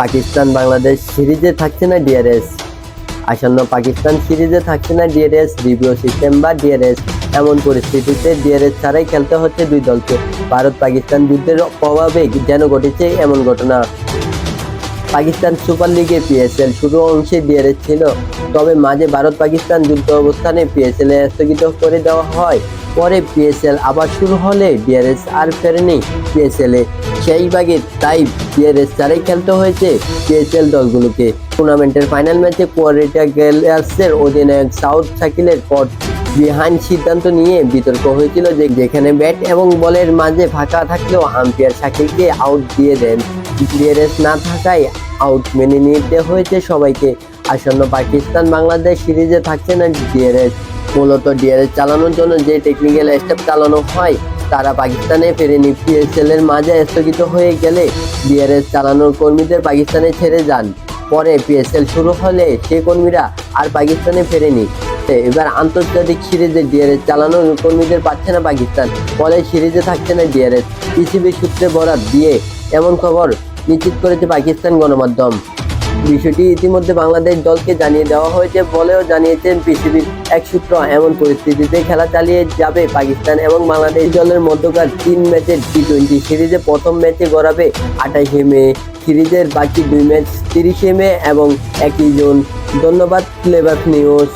পাকিস্তান, বাংলাদেশ সিরিজে থাকছে না ডিআরএস। আসন্ন পাকিস্তান সিরিজে থাকছে না ডিআরএস রিভিউ সিস্টেম বা ডিআরএস। এমন পরিস্থিতিতে ডিআরএস ছাড়াই খেলতে হচ্ছে দুই দলকে। ভারত পাকিস্তান যুদ্ধের প্রভাবে যেন ঘটেছে এমন ঘটনা। পাকিস্তান সুপার লিগে পিএসএল শুরু অংশে ডিআরএস ছিল তবে মাঝে ভারত পাকিস্তান যুদ্ধ অবস্থানে পিএসএল স্থগিত করে দেওয়া হয়। পরে পিএসএল আবার শুরু হলে ডিআরএস আর ফেরেনি পিএসএল এ। সেই ভাগে তাই ডিআরএস ছাড়াই খেলতে হয়েছে পিএসএল দলগুলোকে। টুর্নামেন্টের ফাইনাল ম্যাচে কোয়ারিটা গেলার্সের অধিনায়ক সাউথ সাকিলের পর বিহাইন্ড সিদ্ধান্ত নিয়ে বিতর্ক হয়েছিল যে যেখানে ব্যাট এবং বলের মাঝে ফাঁকা থাকলেও আম্পায়ার শাকিলকে আউট দিয়ে দেন। ডিআরএস না থাকায় আউট মেনে নিতে হয়েছে সবাইকে। আসন্ন পাকিস্তান বাংলাদেশ সিরিজে থাকছে না ডিআরএস মূলত ডিআরএস চালানোর জন্য যে টেকনিক্যাল স্টেপ চালানো হয়, তারা পাকিস্তানে ফেরেনি পিএসএল এর মাঝে স্থগিত হয়ে গেলে ডিআরএস চালানোর কর্মীদের পাকিস্তানে ছেড়ে যান। পরে পিএসএল শুরু হলে সে কর্মীরা আর পাকিস্তানে ফেরেনি। এবার আন্তর্জাতিক সিরিজে ডিআরএস চালানোর কর্মীদের পাচ্ছে না পাকিস্তান। ফলে সিরিজে থাকছে না ডিআরএস পিসিবি সূত্রে বরাত দিয়ে এমন খবর নিশ্চিত করেছে পাকিস্তান গণমাধ্যম। বিষয়টি ইতিমধ্যে বাংলাদেশ দলকে জানিয়ে দেওয়া হয়েছে বলেও জানিয়েছেন পিসিবির এক সূত্র এমন পরিস্থিতিতে খেলা চালিয়ে যাবে পাকিস্তান এবং বাংলাদেশ দলের মধ্যকার তিন ম্যাচের টি টোয়েন্টি সিরিজে প্রথম ম্যাচে গড়াবে আঠাশে মে। সিরিজের বাকি দুই ম্যাচ তিরিশে মে এবং একই জুন। ধন্যবাদ ফ্লেভার নিউজ